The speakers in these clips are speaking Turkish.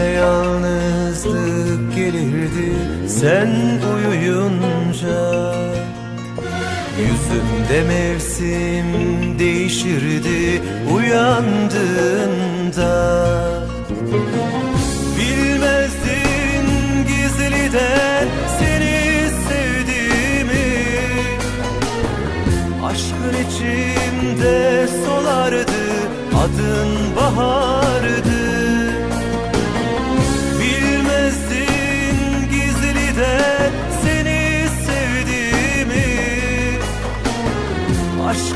Kente yalnızlık gelirdi sen uyuyunca. Yüzümde mevsim değişirdi uyandığında. Bilmezdin gizliden seni sevdiğimi. Aşkın içimde solardı adın bahardı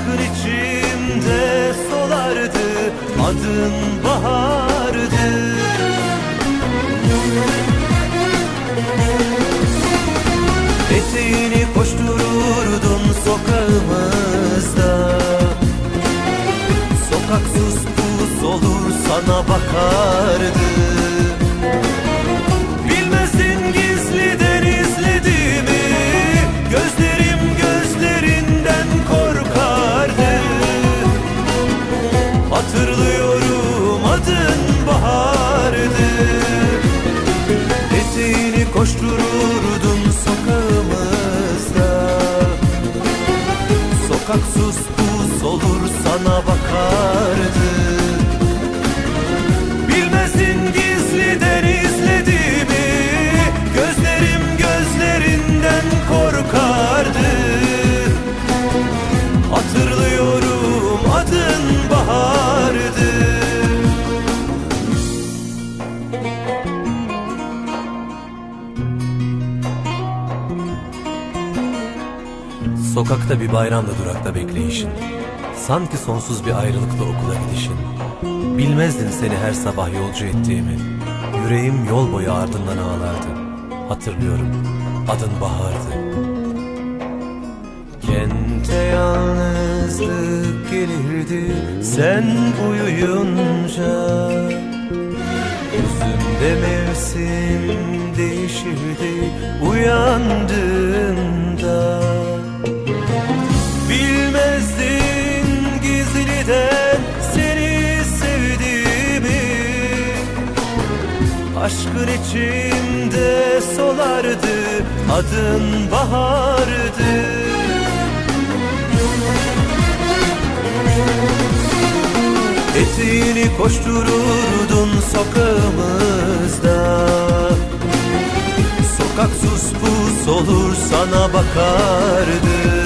Aşkın içimde solardı adın bahardı. Eteğini koştururdun sokağımızda. Sokak sus pus olur sana bakardı Sokakta bir bayramda durakta bekleyişin. Sanki sonsuz bir ayrılıkta okula gidişin. Bilmezdin seni her sabah yolcu ettiğimi. Yüreğim yol boyu ardından ağlardı. Hatırlıyorum adın bahardı. Kente yalnızlık gelirdi. Sen uyuyunca içimde solardı adın bahardı. Eteğini koştururdun sokağımızda. Sokak sus pus olur sana bakardı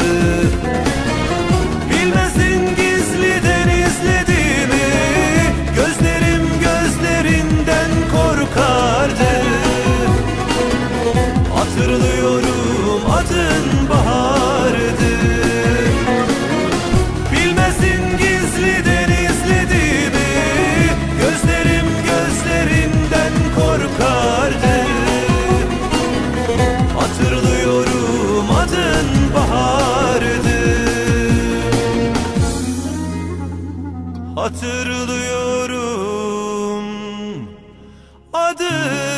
Hatırlıyorum. Adın bahar